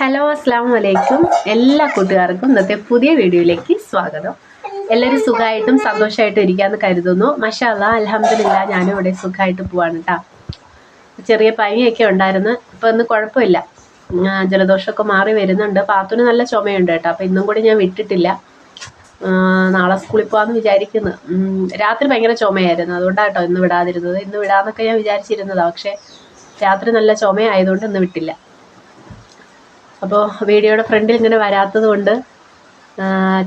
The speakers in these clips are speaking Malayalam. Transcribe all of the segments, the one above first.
ഹലോ അസ്സാം വലൈക്കും എല്ലാ കൂട്ടുകാർക്കും ഇന്നത്തെ പുതിയ വീഡിയോയിലേക്ക് സ്വാഗതം. എല്ലാവരും സുഖമായിട്ടും സന്തോഷമായിട്ടും ഇരിക്കാന്ന് കരുതുന്നു. മഷാല്ല അലഹമില്ല ഞാനും ഇവിടെ സുഖമായിട്ട് പോവാണ് കേട്ടോ ചെറിയ പനിയൊക്കെ ഉണ്ടായിരുന്നു. ഇപ്പം ഇന്ന് കുഴപ്പമില്ല. ജലദോഷമൊക്കെ മാറി വരുന്നുണ്ട്. പാത്തുന് നല്ല ചുമയുണ്ട് കേട്ടോ അപ്പം ഇന്നും കൂടി ഞാൻ വിട്ടിട്ടില്ല. നാളെ സ്കൂളിൽ പോകാമെന്ന് വിചാരിക്കുന്നു. രാത്രി ഭയങ്കര ചുമയായിരുന്നു. അതുകൊണ്ടാട്ടോ ഇന്ന് വിടാതിരുന്നത്. ഇന്ന് വിടാന്നൊക്കെ ഞാൻ വിചാരിച്ചിരുന്നതാണ് പക്ഷേ രാത്രി നല്ല ചുമയായതുകൊണ്ട് ഇന്ന് വിട്ടില്ല. അപ്പോൾ വീഡിയോയുടെ ഫ്രണ്ടിൽ ഇങ്ങനെ വരാത്തത് കൊണ്ട്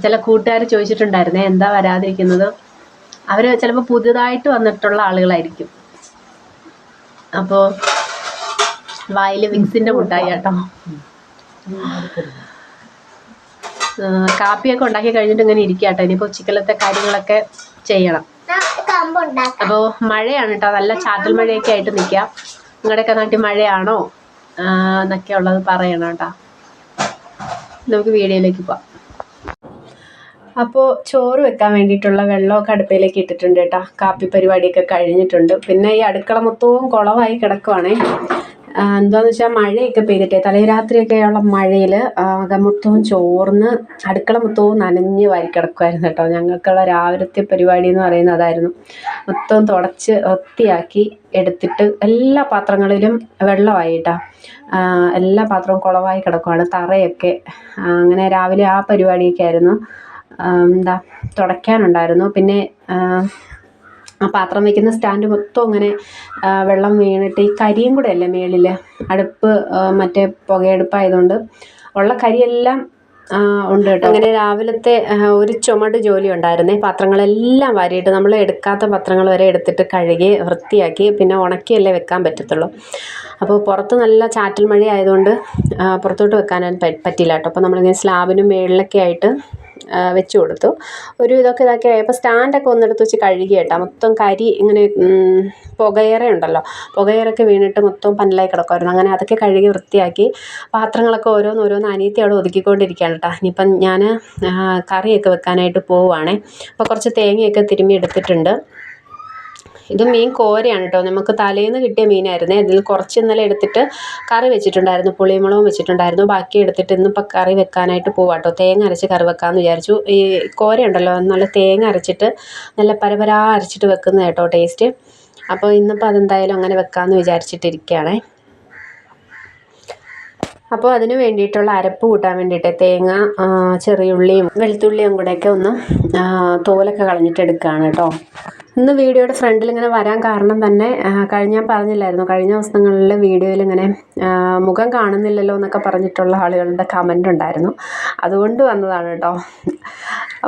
ചില കൂട്ടുകാർ ചോദിച്ചിട്ടുണ്ടായിരുന്നേ എന്താ വരാതിരിക്കുന്നത്? അവർ ചിലപ്പോൾ പുതിയതായിട്ട് വന്നിട്ടുള്ള ആളുകളായിരിക്കും. അപ്പോൾ വായിൽ വിക്സിന്റെ മുട്ടായി കേട്ടോ. കാപ്പിയൊക്കെ ഉണ്ടാക്കി കഴിഞ്ഞിട്ട് ഇങ്ങനെ ഇരിക്കുക കേട്ടോ. ഇനിയിപ്പോൾ ഉച്ചക്കലത്തെ കാര്യങ്ങളൊക്കെ ചെയ്യണം. അപ്പോൾ മഴയാണ് കേട്ടോ. നല്ല ചാറ്റൽ മഴയൊക്കെ ആയിട്ട് നിൽക്കുക നിങ്ങളുടെയൊക്കെ നാട്ടിൽ മഴയാണോ? എന്നൊക്കെ ഉള്ളത് പറയണം കേട്ടോ. നമുക്ക് വീഡിയോയിലേക്ക് പോവാം. അപ്പോൾ ചോറ് വെക്കാൻ വേണ്ടിയിട്ടുള്ള വെള്ളമൊക്കെ അടുപ്പയിലേക്ക് ഇട്ടിട്ടുണ്ട് കേട്ടോ. കാപ്പി പരിപാടിയൊക്കെ കഴിഞ്ഞിട്ടുണ്ട്. പിന്നെ ഈ അടുക്കള മൊത്തവും കുളമായി കിടക്കുവാണേ. എന്താന്ന് വെച്ചാൽ മഴയൊക്കെ പെയ്തിട്ടേ. തലേരാത്രിയൊക്കെയുള്ള മഴയിൽ മൊത്തവും ചോർന്ന് അടുക്കള മൊത്തവും നനഞ്ഞ് വാരി കിടക്കുമായിരുന്നു കേട്ടോ. ഞങ്ങൾക്കുള്ള രാവിലത്തെ പരിപാടി എന്ന് പറയുന്നത് അതായിരുന്നു. മൊത്തം തുടച്ച് വൃത്തിയാക്കി എടുത്തിട്ട് എല്ലാ പാത്രങ്ങളിലും വെള്ളമായി കേട്ടോ എല്ലാ പാത്രവും കുളവായി കിടക്കുവാണ്. തറയൊക്കെ അങ്ങനെ രാവിലെ ആ പരിപാടിയൊക്കെ ആയിരുന്നു. എന്താ തുടയ്ക്കാനുണ്ടായിരുന്നു. പിന്നെ ആ, പാത്രം വയ്ക്കുന്ന സ്റ്റാൻഡ് മൊത്തം അങ്ങനെ വെള്ളം വീണിട്ട് ഈ കരിയും കൂടെ അല്ലേ മേളിൽ അടുപ്പ് മറ്റേ പുകയടുപ്പായതുകൊണ്ട് ഉള്ള കരിയെല്ലാം ഉണ്ട് കേട്ടോ. അങ്ങനെ രാവിലത്തെ ഒരു ചുമട് ജോലി ഉണ്ടായിരുന്നേ. പാത്രങ്ങളെല്ലാം വാരിയിട്ട് നമ്മൾ എടുക്കാത്ത പത്രങ്ങൾ വരെ എടുത്തിട്ട് കഴുകി വൃത്തിയാക്കി പിന്നെ ഉണക്കിയല്ലേ വെക്കാൻ പറ്റത്തുള്ളൂ. അപ്പോൾ പുറത്ത് നല്ല ചാറ്റൽ മഴ ആയതുകൊണ്ട് പുറത്തോട്ട് വെക്കാൻ പറ്റില്ല കേട്ടോ. അപ്പോൾ നമ്മളിങ്ങനെ സ്ലാബിനും മേളിലൊക്കെ ആയിട്ട് വെച്ചു കൊടുത്തു. ഒരു ഇതൊക്കെ ഇതൊക്കെ അപ്പോൾ സ്റ്റാൻഡൊക്കെ ഒന്നെടുത്ത് വെച്ച് കഴുകി കേട്ടോ. മൊത്തം കരി ഇങ്ങനെ പുകയേറെ ഉണ്ടല്ലോ. പുകയേറൊക്കെ വീണിട്ട് മൊത്തം പന്നലായി കിടക്കുമായിരുന്നു അങ്ങനെ അതൊക്കെ കഴുകി വൃത്തിയാക്കി പാത്രങ്ങളൊക്കെ ഓരോന്ന് ഓരോന്ന് അനിയത്തി അവിടെ ഒതുക്കിക്കൊണ്ടിരിക്കുകയാണ് കേട്ടോ. ഇനിയിപ്പം ഞാൻ കറിയൊക്കെ വെക്കാനായിട്ട് പോവുകയാണേ അപ്പോൾ കുറച്ച് തേങ്ങയൊക്കെ തിരുമ്മി എടുത്തിട്ടുണ്ട്. ഇത് മീൻ കോരയാണ് കേട്ടോ. നമുക്ക് തലേന്ന് കിട്ടിയ മീനായിരുന്നേ. അതിൽ കുറച്ച് ഇന്നലെ എടുത്തിട്ട് കറി വെച്ചിട്ടുണ്ടായിരുന്നു. പുളിമുളകും വെച്ചിട്ടുണ്ടായിരുന്നു. ബാക്കി എടുത്തിട്ട് ഇന്നിപ്പോൾ കറി വെക്കാനായിട്ട് പോവാം കേട്ടോ. തേങ്ങ അരച്ച് കറി വെക്കാമെന്ന് വിചാരിച്ചു. ഈ കോരയുണ്ടല്ലോ നല്ല തേങ്ങ അരച്ചിട്ട് നല്ല പരപരാ അരച്ചിട്ട് വെക്കുന്ന കേട്ടോ ടേസ്റ്റ്. അപ്പോൾ ഇന്നിപ്പോൾ അതെന്തായാലും അങ്ങനെ വെക്കാമെന്ന് വിചാരിച്ചിട്ടിരിക്കുകയാണേ. അപ്പോൾ അതിന് വേണ്ടിയിട്ടുള്ള അരപ്പ് കൂട്ടാൻ വേണ്ടിയിട്ട് തേങ്ങ ചെറിയുള്ളിയും വെളുത്തുള്ളിയും കൂടെയൊക്കെ ഒന്ന് തോലൊക്കെ കളഞ്ഞിട്ട് എടുക്കുകയാണ് കേട്ടോ. ഇന്ന് വീഡിയോയുടെ ഫ്രണ്ടിൽ ഇങ്ങനെ വരാൻ കാരണം തന്നെ കഴിഞ്ഞ ഞാൻ പറഞ്ഞില്ലായിരുന്നു. കഴിഞ്ഞ ദിവസങ്ങളിൽ വീഡിയോയിൽ ഇങ്ങനെ മുഖം കാണുന്നില്ലല്ലോ എന്നൊക്കെ പറഞ്ഞിട്ടുള്ള ആളുകളുടെ കമന്റ് ഉണ്ടായിരുന്നു. അതുകൊണ്ട് വന്നതാണ് കേട്ടോ.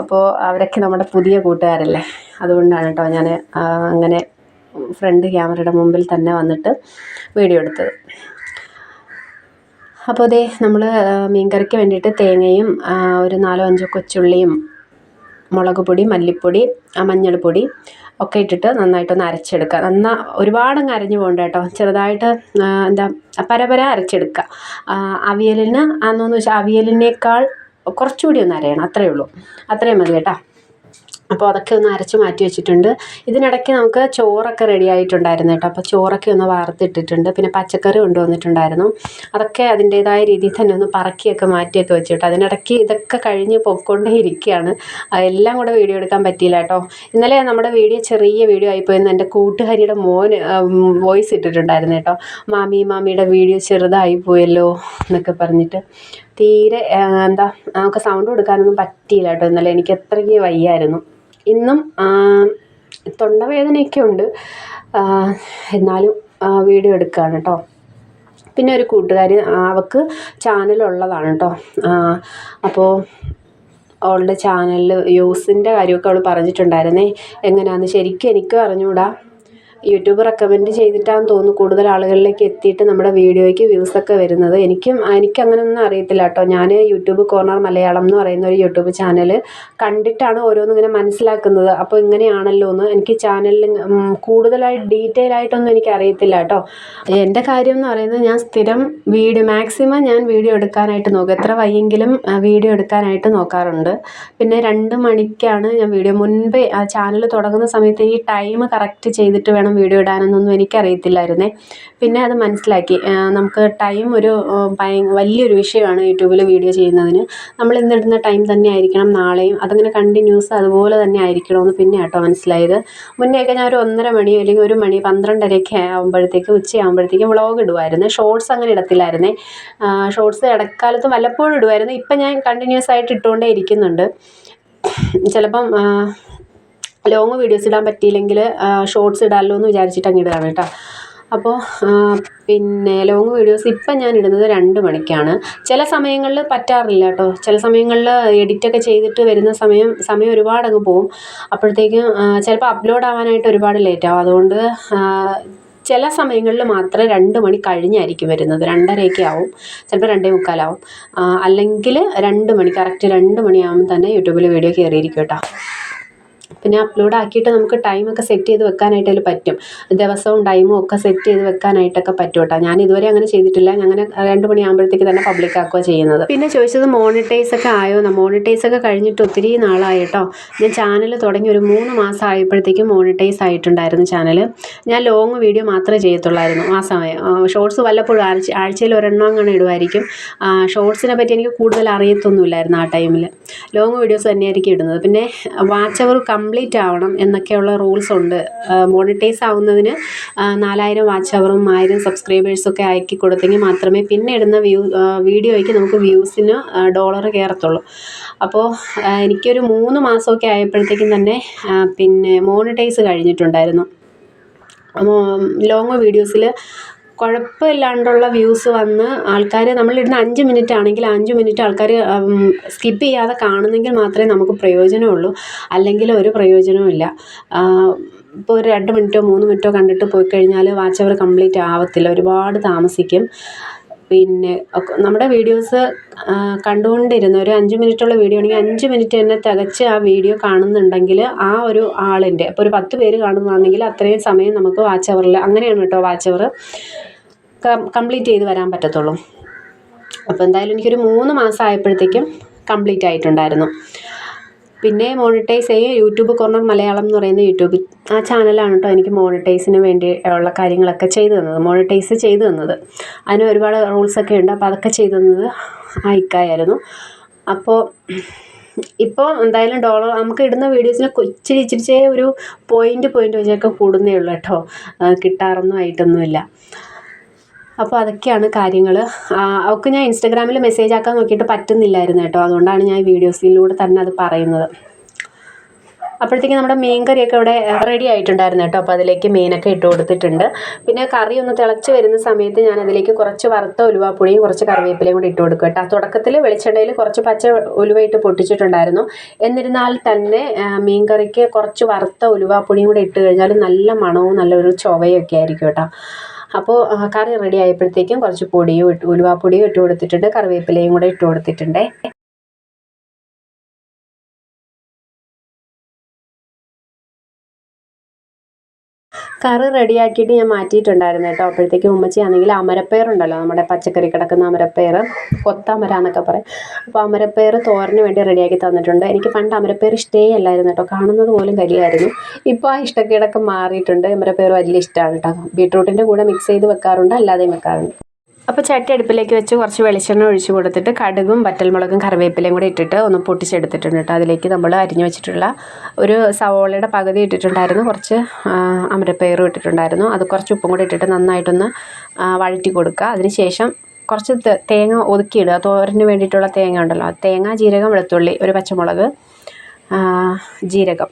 അപ്പോൾ അവരൊക്കെ നമ്മുടെ പുതിയ കൂട്ടുകാരല്ലേ. അതുകൊണ്ടാണ് കേട്ടോ ഞാൻ അങ്ങനെ ഫ്രണ്ട് ക്യാമറയുടെ മുമ്പിൽ തന്നെ വന്നിട്ട് വീഡിയോ എടുത്തത്. അപ്പോൾ അതെ നമ്മൾ മീൻകറിക്ക് വേണ്ടിയിട്ട് തേങ്ങയും ഒരു നാലോ അഞ്ചോ കൊച്ചുള്ളിയും മുളക് പൊടി മല്ലിപ്പൊടി മഞ്ഞൾപ്പൊടി ഒക്കെ ഇട്ടിട്ട് നന്നായിട്ടൊന്ന് അരച്ചെടുക്കുക. നന്നാ ഒരുപാടങ്ങ് അരഞ്ഞു പോകണ്ട കേട്ടോ. ചെറുതായിട്ട് എന്താ പരപര അരച്ചെടുക്കുക. അവിയലിന് ആണെന്ന് വെച്ചാൽ അവിയലിനേക്കാൾ കുറച്ചുകൂടി ഒന്ന് അരയണം. അത്രയേ ഉള്ളൂ. അത്രയും മതി കേട്ടോ. അപ്പോൾ അതൊക്കെ ഒന്ന് അരച്ച് മാറ്റി വെച്ചിട്ടുണ്ട്. ഇതിനിടയ്ക്ക് നമുക്ക് ചോറൊക്കെ റെഡി ആയിട്ടുണ്ടായിരുന്നു കേട്ടോ. അപ്പോൾ ചോറൊക്കെ ഒന്ന് വാർത്തിട്ടിട്ടുണ്ട് പിന്നെ പച്ചക്കറി കൊണ്ടുവന്നിട്ടുണ്ടായിരുന്നു. അതൊക്കെ അതിന്റേതായ രീതിയിൽ തന്നെ ഒന്ന് പറക്കിയൊക്കെ മാറ്റിയൊക്കെ വെച്ചിട്ട് അതിനിടയ്ക്ക് ഇതൊക്കെ കഴിഞ്ഞ് പൊയ്ക്കൊണ്ടേ ഇരിക്കുകയാണ്. എല്ലാം കൂടെ വീഡിയോ എടുക്കാൻ പറ്റിയില്ല കേട്ടോ. ഇന്നലെ നമ്മുടെ വീഡിയോ ചെറിയ വീഡിയോ ആയിപ്പോയെന്ന് എന്റെ കൂട്ടുകാരിയുടെ മോന് വോയിസ് ഇട്ടിട്ടുണ്ടായിരുന്നു കേട്ടോ. മാമി മാമിയുടെ വീഡിയോ ചെറുതായി പോയല്ലോ എന്നൊക്കെ പറഞ്ഞിട്ട്. തീരെ എന്താ നമുക്ക് സൗണ്ട് കൊടുക്കാനൊന്നും പറ്റിയില്ല കേട്ടോ. ഇന്നലെ എനിക്ക് അത്രയ്ക്ക് വയ്യായിരുന്നു. ഇന്നും തൊണ്ടവേദനയൊക്കെ ഉണ്ട് എന്നാലും വീഡിയോ എടുക്കുകയാണ് കേട്ടോ. പിന്നെ ഒരു കൂട്ടുകാരി അവൾക്ക് ചാനലുള്ളതാണ് കേട്ടോ. അപ്പോൾ അവളുടെ ചാനലിൽ വ്യൂസിന്റെ കാര്യമൊക്കെ അവൾ പറഞ്ഞിട്ടുണ്ടായിരുന്നേ. എങ്ങനെയാണെന്ന് ശരിക്കും എനിക്കും അറിഞ്ഞുകൂടാ യൂട്യൂബ് റെക്കമെൻഡ് ചെയ്തിട്ടാന്ന് തോന്നുന്നു കൂടുതൽ ആളുകളിലേക്ക് എത്തിയിട്ട് നമ്മുടെ വീഡിയോയ്ക്ക് വ്യൂസൊക്കെ വരുന്നത്. എനിക്കും എനിക്കങ്ങനൊന്നും അറിയത്തില്ല കേട്ടോ. ഞാൻ യൂട്യൂബ് കോർണർ മലയാളം എന്ന് പറയുന്ന ഒരു യൂട്യൂബ് ചാനൽ കണ്ടിട്ടാണ് ഓരോന്നും ഇങ്ങനെ മനസ്സിലാക്കുന്നത്. അപ്പോൾ ഇങ്ങനെയാണല്ലോ എന്ന് എനിക്ക് ചാനലിൽ കൂടുതലായി ഡീറ്റെയിൽ ആയിട്ടൊന്നും എനിക്ക് അറിയത്തില്ല കേട്ടോ. എന്റെ കാര്യം എന്ന് പറയുന്നത് ഞാൻ സ്ഥിരം വീഡിയോ മാക്സിമം ഞാൻ വീഡിയോ എടുക്കാനായിട്ട് നോക്കും. എത്ര വയ്യെങ്കിലും വീഡിയോ എടുക്കാനായിട്ട് നോക്കാറുണ്ട്. പിന്നെ രണ്ട് മണിക്കാണ് ഞാൻ വീഡിയോ മുൻപേ ആ ചാനൽ തുടങ്ങുന്ന സമയത്ത് ഈ ടൈം കറക്റ്റ് ചെയ്തിട്ട് വേണം വീഡിയോ ഇടാനെന്നൊന്നും എനിക്കറിയത്തില്ലായിരുന്നേ. പിന്നെ അത് മനസ്സിലാക്കി. നമുക്ക് ടൈം ഒരു വലിയൊരു വിഷയമാണ് യൂട്യൂബിൽ വീഡിയോ ചെയ്യുന്നതിന്. നമ്മൾ ഇന്നിടുന്ന ടൈം തന്നെ ആയിരിക്കണം നാളെയും. അതങ്ങനെ കണ്ടിന്യൂസ് അതുപോലെ തന്നെ ആയിരിക്കണമെന്ന് പിന്നെ കേട്ടോ മനസ്സിലായത്. മുന്നെയൊക്കെ ഞാൻ ഒരു ഒന്നര മണി അല്ലെങ്കിൽ ഒരു മണി പന്ത്രണ്ടരയൊക്കെ ആകുമ്പോഴത്തേക്ക് ഉച്ചയാകുമ്പോഴത്തേക്കും വ്ളോഗ് ഇടുമായിരുന്നു ഷോർട്സ് അങ്ങനെ ഇടത്തില്ലായിരുന്നേ. ഷോർട്സ് ഇടക്കാലത്ത് വല്ലപ്പോഴും ഇടുമായിരുന്നു ഇപ്പം ഞാൻ കണ്ടിന്യൂസ് ആയിട്ട് ഇട്ടുകൊണ്ടേ ഇരിക്കുന്നുണ്ട്. ചിലപ്പം ലോങ് വീഡിയോസ് ഇടാൻ പറ്റിയില്ലെങ്കിൽ ഷോർട്സ് ഇടാമല്ലോ എന്ന് വിചാരിച്ചിട്ട് അങ്ങ് ഇടുകയാണ് കേട്ടോ. അപ്പോൾ പിന്നെ ലോങ് വീഡിയോസ് ഇപ്പം ഞാൻ ഇടുന്നത് രണ്ട് മണിക്കാണ്. ചില സമയങ്ങളിൽ പറ്റാറില്ല കേട്ടോ. ചില സമയങ്ങളിൽ എഡിറ്റൊക്കെ ചെയ്തിട്ട് വരുന്ന സമയം സമയം ഒരുപാട് അങ്ങ് പോവും. അപ്പോഴത്തേക്കും ചിലപ്പോൾ അപ്ലോഡ് ആവാനായിട്ട് ഒരുപാട് ലേറ്റ് ആവും. അതുകൊണ്ട് ചില സമയങ്ങളിൽ മാത്രമേ രണ്ട് മണി കഴിഞ്ഞായിരിക്കും വരുന്നത്. രണ്ടരയൊക്കെ ആവും. ചിലപ്പോൾ രണ്ടേ മുക്കാലാവും. അല്ലെങ്കിൽ രണ്ട് മണി കറക്റ്റ് രണ്ട് മണിയാകുമ്പോൾ തന്നെ യൂട്യൂബിൽ വീഡിയോ കയറിയിരിക്കും കേട്ടോ. പിന്നെ അപ്ലോഡ് ആക്കിയിട്ട് നമുക്ക് ടൈമൊക്കെ സെറ്റ് ചെയ്ത് വെക്കാനായിട്ട് അതിൽ പറ്റും. ദിവസവും ടൈമും ഒക്കെ സെറ്റ് ചെയ്ത് വെക്കാനായിട്ടൊക്കെ പറ്റും കേട്ടോ ഞാൻ ഇതുവരെ അങ്ങനെ ചെയ്തിട്ടില്ല. അങ്ങനെ രണ്ട് മണിയാകുമ്പോഴത്തേക്ക് തന്നെ പബ്ലിക് ആക്കുക ചെയ്യുന്നത്. പിന്നെ ചോദിച്ചത് മോണിറ്റൈസ് ഒക്കെ ആയോ മോണിറ്റൈസ് ഒക്കെ കഴിഞ്ഞിട്ട് ഒത്തിരി നാളായി കേട്ടോ. ഞാൻ ചാനൽ തുടങ്ങി ഒരു മൂന്ന് മാസം ആയപ്പോഴത്തേക്കും മോണിറ്റൈസ് ആയിട്ടുണ്ടായിരുന്നു ചാനൽ ഞാൻ ലോങ് വീഡിയോ മാത്രമേ ചെയ്യത്തുള്ളായിരുന്നു. ആ സമയം ഷോർട്സ് വല്ലപ്പോഴും ആഴ്ച ആഴ്ചയിൽ ഒരെണ്ണം അങ്ങനെ ഇടുമായിരിക്കും ഷോർട്സിനെ പറ്റി എനിക്ക് കൂടുതൽ അറിയത്തൊന്നുമില്ലായിരുന്നു ആ ടൈമിൽ ലോങ് വീഡിയോസ് തന്നെയായിരിക്കും ഇടുന്നത്. പിന്നെ വാച്ച് അവർ കംപ്ലീറ്റ് ആവണം എന്നൊക്കെയുള്ള റൂൾസ് ഉണ്ട്. മോണിറ്റൈസ് ആവുന്നതിന് നാലായിരം വാച്ച് അവറും ആയിരം സബ്സ്ക്രൈബേഴ്സൊക്കെ ആക്കി കൊടുത്തെങ്കിൽ മാത്രമേ പിന്നെ ഇടുന്ന വ്യൂ വീഡിയോയ്ക്ക് നമുക്ക് വ്യൂസിന് ഡോളർ കയറത്തുള്ളൂ. അപ്പോൾ എനിക്കൊരു മൂന്ന് മാസമൊക്കെ ആയപ്പോഴത്തേക്കും തന്നെ പിന്നെ മോണിറ്റൈസ് കഴിഞ്ഞിട്ടുണ്ടായിരുന്നു. ലോങ് വീഡിയോസിൽ കുഴപ്പമില്ലാണ്ടുള്ള വ്യൂസ് വന്ന് ആൾക്കാർ നമ്മളിടുന്ന അഞ്ച് മിനിറ്റ് ആണെങ്കിൽ അഞ്ച് മിനിറ്റ് ആൾക്കാർ സ്കിപ്പ് ചെയ്യാതെ കാണുന്നെങ്കിൽ മാത്രമേ നമുക്ക് പ്രയോജനമുള്ളൂ. അല്ലെങ്കിൽ ഒരു പ്രയോജനവുമില്ല ഇപ്പോൾ ഒരു രണ്ട് മിനിറ്റോ മൂന്ന് മിനിറ്റോ കണ്ടിട്ട് പോയി കഴിഞ്ഞാൽ വാച്ച് അവർ കംപ്ലീറ്റ് ആവത്തില്ല. ഒരുപാട് താമസിക്കും. പിന്നെ നമ്മുടെ വീഡിയോസ് കണ്ടുകൊണ്ടിരുന്ന ഒരു അഞ്ച് മിനിറ്റുള്ള വീഡിയോ ആണെങ്കിൽ അഞ്ച് മിനിറ്റ് തന്നെ തികച്ച് ആ വീഡിയോ കാണുന്നുണ്ടെങ്കിൽ ആ ഒരു ആളിന്റെ ഇപ്പോൾ ഒരു പത്ത് പേര് കാണുന്നതാണെങ്കിൽ അത്രയും സമയം നമുക്ക് വാച്ച് അവറിൽ അങ്ങനെയാണ് കേട്ടോ വാച്ച് അവർ. കംപ്ലീറ്റ് ചെയ്ത് വരാൻ പറ്റത്തുള്ളൂ. അപ്പോൾ എന്തായാലും എനിക്കൊരു മൂന്ന് മാസം ആയപ്പോഴത്തേക്കും കംപ്ലീറ്റ് ആയിട്ടുണ്ടായിരുന്നു. പിന്നെ മോണിറ്റൈസ് ചെയ്യും യൂട്യൂബ് കോർണർ മലയാളം എന്ന് പറയുന്ന യൂട്യൂബ് ആ ചാനലാണ് കേട്ടോ എനിക്ക് മോണിറ്റൈസിന് വേണ്ടി ഉള്ള കാര്യങ്ങളൊക്കെ ചെയ്തു തന്നത് മോണിറ്റൈസ് ചെയ്തു തന്നത്. അതിന് ഒരുപാട് റൂൾസൊക്കെ ഉണ്ട് അപ്പോൾ അതൊക്കെ ചെയ്തു തന്നത് ആ ഇക്കായായിരുന്നു അപ്പോൾ ഇപ്പോൾ എന്തായാലും ഡോളർ നമുക്ക് ഇടുന്ന വീഡിയോസിന് ഇച്ചിരി ഇച്ചിരിച്ചേ ഒരു പോയിന്റ് പോയിന്റ് വെച്ചൊക്കെ കൂടുന്നേ ഉള്ളൂ കേട്ടോ കിട്ടാറൊന്നും ആയിട്ടൊന്നുമില്ല. അപ്പോൾ അതൊക്കെയാണ് കാര്യങ്ങൾ അവൾക്ക് ഞാൻ ഇൻസ്റ്റാഗ്രാമിൽ മെസ്സേജ് ആക്കാൻ നോക്കിയിട്ട് പറ്റുന്നില്ലായിരുന്നു കേട്ടോ. അതുകൊണ്ടാണ് ഞാൻ വീഡിയോസിലൂടെ തന്നെ അത് പറയുന്നത്. അപ്പോഴത്തേക്കും നമ്മുടെ മീൻ കറിയൊക്കെ ഇവിടെ റെഡി ആയിട്ടുണ്ടായിരുന്നു കേട്ടോ. അപ്പോൾ അതിലേക്ക് മീനൊക്കെ ഇട്ട് കൊടുത്തിട്ടുണ്ട്. പിന്നെ കറി ഒന്ന് തിളച്ച് വരുന്ന സമയത്ത് ഞാൻ അതിലേക്ക് കുറച്ച് വറുത്ത ഉലുവാപ്പൊടിയും കുറച്ച് കറിവേപ്പിലയും കൂടി ഇട്ട് കൊടുക്കും കേട്ടോ. തുടക്കത്തിൽ വെളിച്ചെണ്ണയിൽ കുറച്ച് പച്ച ഉലുവയിട്ട് പൊട്ടിച്ചിട്ടുണ്ടായിരുന്നു. എന്നിരുന്നാൽ തന്നെ മീൻ കറിക്ക് കുറച്ച് വറുത്ത ഉലുവാപ്പൊടിയും കൂടി ഇട്ട് കഴിഞ്ഞാൽ നല്ല മണവും നല്ലൊരു ചൊവയൊക്കെ ആയിരിക്കും കേട്ടോ. അപ്പോൾ കറി റെഡി ആയപ്പോഴത്തേക്കും കുറച്ച് പൊടിയും ഇട്ട് ഉലുവാപ്പൊടിയും ഇട്ട് കൊടുത്തിട്ടുണ്ട് കറിവേപ്പിലയും കൂടെ ഇട്ട് കൊടുത്തിട്ടുണ്ട്. കറി റെഡിയാക്കിയിട്ട് ഞാൻ മാറ്റിയിട്ടുണ്ടായിരുന്നു കേട്ടോ. അപ്പോഴത്തേക്കും ഉമ്മച്ചിയാണെങ്കിൽ അമരപ്പയർ ഉണ്ടല്ലോ നമ്മുടെ പച്ചക്കറി കിടക്കുന്ന അമരപ്പയർ കൊത്തമര എന്നൊക്കെ പറയും. അപ്പോൾ അമരപ്പയർ തോരന് വേണ്ടി റെഡിയാക്കി തന്നിട്ടുണ്ട്. എനിക്ക് പണ്ട് അമരപ്പയർ ഇഷ്ടേ അല്ലായിരുന്നു കേട്ടോ. കാണുന്നത് പോലും കരിയായിരുന്നു. ഇപ്പോൾ ആ ഇഷ്ടക്കേടൊക്കെ മാറിയിട്ടുണ്ട്. അമരപ്പയർ വലിയ ഇഷ്ടമാണ് കേട്ടോ. ബീട്രൂട്ടിന്റെ കൂടെ മിക്സ് ചെയ്ത് വെക്കാറുണ്ട് അല്ലാതെയും വെക്കാറുണ്ട്. അപ്പോൾ ചട്ടി അടുപ്പിലേക്ക് വെച്ച് കുറച്ച് വെളിച്ചെണ്ണ ഒഴിച്ച് കൊടുത്തിട്ട് കടുകും വറ്റൽമുളകും കറിവേപ്പിലയും കൂടി ഇട്ടിട്ട് ഒന്ന് പൊട്ടിച്ചെടുത്തിട്ടുണ്ട് കേട്ടോ. അതിലേക്ക് നമ്മൾ അരിഞ്ഞു വെച്ചിട്ടുള്ള ഒരു സവോളയുടെ പകുതി ഇട്ടിട്ടുണ്ടായിരുന്നു. കുറച്ച് അമരപ്പയറും ഇട്ടിട്ടുണ്ടായിരുന്നു. അത് കുറച്ച് ഉപ്പും കൂടി ഇട്ടിട്ട് നന്നായിട്ടൊന്ന് വഴറ്റി കൊടുക്കുക. അതിനുശേഷം കുറച്ച് തേങ്ങ ഒതുക്കിയിടുക. തോരന് വേണ്ടിയിട്ടുള്ള തേങ്ങ ഉണ്ടല്ലോ. തേങ്ങ ജീരകം വെളുത്തുള്ളി ഒരു പച്ചമുളക് ജീരകം.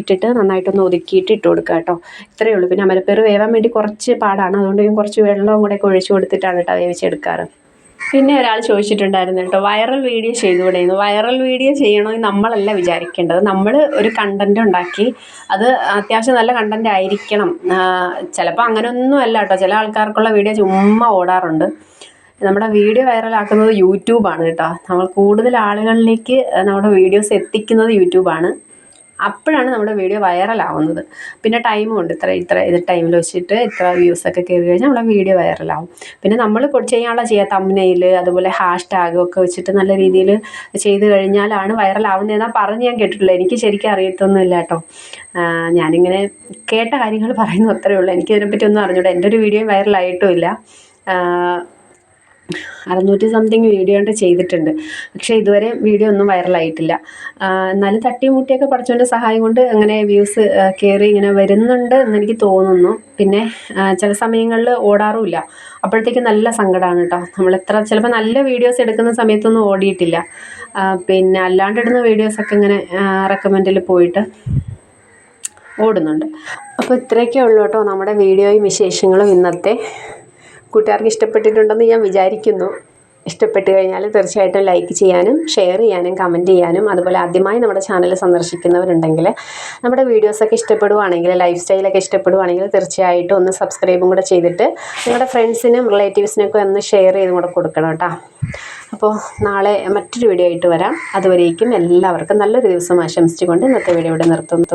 ഇട്ടിട്ട് നന്നായിട്ടൊന്ന് ഒതുക്കിയിട്ട് ഇട്ട് കൊടുക്കുക കേട്ടോ. ഇത്രയേ ഉള്ളൂ. പിന്നെ അമരപ്പേർ വേവാൻ വേണ്ടി കുറച്ച് പാടാണ്. അതുകൊണ്ട് ഞാൻ കുറച്ച് വെള്ളവും കൂടെ ഒക്കെ ഒഴിച്ച് കൊടുത്തിട്ടാണ് കേട്ടോ വേവിച്ചെടുക്കാറ്. പിന്നെ ഒരാൾ ചോദിച്ചിട്ടുണ്ടായിരുന്നു കേട്ടോ വൈറൽ വീഡിയോ ചെയ്തുകൂടെയെന്ന്? വൈറൽ വീഡിയോ ചെയ്യണമെന്ന് നമ്മളല്ല വിചാരിക്കേണ്ടത്. നമ്മൾ ഒരു കണ്ടന്റ് ഉണ്ടാക്കി അത് അത്യാവശ്യം നല്ല കണ്ടന്റ് ആയിരിക്കണം. ചിലപ്പോൾ അങ്ങനെയൊന്നും അല്ല കേട്ടോ. ചില ആൾക്കാർക്കുള്ള വീഡിയോ ചുമ്മാ ഓടാറുണ്ട്. നമ്മുടെ വീഡിയോ വൈറലാക്കുന്നത് യൂട്യൂബാണ് കേട്ടോ. നമ്മൾ കൂടുതൽ ആളുകളിലേക്ക് നമ്മുടെ വീഡിയോസ് എത്തിക്കുന്നത് യൂട്യൂബാണ്. അപ്പോഴാണ് നമ്മുടെ വീഡിയോ വൈറലാവുന്നത്. പിന്നെ ടൈമും ഉണ്ട്. ഇത്ര ഇത്ര ഇത് ടൈമിൽ വെച്ചിട്ട് ഇത്ര വ്യൂസൊക്കെ കയറി കഴിഞ്ഞാൽ നമ്മുടെ വീഡിയോ വൈറലാവും. പിന്നെ നമ്മൾ ചെയ്യാനുള്ള ചെയ്യുക തമ്മനയിൽ അതുപോലെ ഹാഷ് ടാഗൊക്കെ വെച്ചിട്ട് നല്ല രീതിയിൽ ചെയ്ത് കഴിഞ്ഞാലാണ് വൈറലാവുന്നതെന്നാണ് പറഞ്ഞ് ഞാൻ കേട്ടിട്ടുള്ളത്. എനിക്ക് ശരിക്കും അറിയത്തൊന്നുമില്ല കേട്ടോ. ഞാനിങ്ങനെ കേട്ട കാര്യങ്ങൾ പറയുന്നു അത്രയേ ഉള്ളൂ. എനിക്കതിനെപ്പറ്റി ഒന്നും അറിഞ്ഞൂടാ. എന്റെ ഒരു വീഡിയോ വൈറലായിട്ടുമില്ല അറുന്നൂറ്റി സംതിങ് വീഡിയോ കൊണ്ട് ചെയ്തിട്ടുണ്ട്. പക്ഷേ ഇതുവരെ വീഡിയോ ഒന്നും വൈറലായിട്ടില്ല എന്നാലും തട്ടിയും മുട്ടിയൊക്കെ പഠിച്ചവന്റെ സഹായം കൊണ്ട് അങ്ങനെ വ്യൂസ് കയറി ഇങ്ങനെ വരുന്നുണ്ട് എന്നെനിക്ക് തോന്നുന്നു. പിന്നെ ചില സമയങ്ങളിൽ ഓടാറുമില്ല. അപ്പോഴത്തേക്ക് നല്ല സങ്കടമാണ് കേട്ടോ. നമ്മൾ എത്ര ചിലപ്പോൾ നല്ല വീഡിയോസ് എടുക്കുന്ന സമയത്തൊന്നും ഓടിയിട്ടില്ല. പിന്നെ അല്ലാണ്ടിടുന്ന വീഡിയോസൊക്കെ ഇങ്ങനെ റെക്കമെൻഡിൽ പോയിട്ട് ഓടുന്നുണ്ട്. അപ്പോൾ ഇത്രയൊക്കെ ഉള്ളൂ കേട്ടോ നമ്മുടെ വീഡിയോയും വിശേഷങ്ങളും ഇന്നത്തെ. കൂട്ടുകാർക്ക് ഇഷ്ടപ്പെട്ടിട്ടുണ്ടെന്ന് ഞാൻ വിചാരിക്കുന്നു. ഇഷ്ടപ്പെട്ട് കഴിഞ്ഞാൽ തീർച്ചയായിട്ടും ലൈക്ക് ചെയ്യാനും ഷെയർ ചെയ്യാനും കമന്റ് ചെയ്യാനും അതുപോലെ ആദ്യമായി നമ്മുടെ ചാനൽ സന്ദർശിക്കുന്നവരുണ്ടെങ്കിൽ നമ്മുടെ വീഡിയോസൊക്കെ ഇഷ്ടപ്പെടുവാണെങ്കിൽ ലൈഫ് സ്റ്റൈലൊക്കെ ഇഷ്ടപ്പെടുവാണെങ്കിൽ തീർച്ചയായിട്ടും ഒന്ന് സബ്സ്ക്രൈബും കൂടെ ചെയ്തിട്ട് നിങ്ങളുടെ ഫ്രണ്ട്സിനും റിലേറ്റീവ്സിനൊക്കെ ഒന്ന് ഷെയർ ചെയ്തും കൂടെ കൊടുക്കണം കേട്ടോ. അപ്പോൾ നാളെ മറ്റൊരു വീഡിയോ ആയിട്ട് വരാം. അതുവരേക്കും എല്ലാവർക്കും നല്ലൊരു ദിവസം ആശംസിച്ചുകൊണ്ട് ഇന്നത്തെ വീഡിയോ ഇവിടെ നിർത്തുന്നു.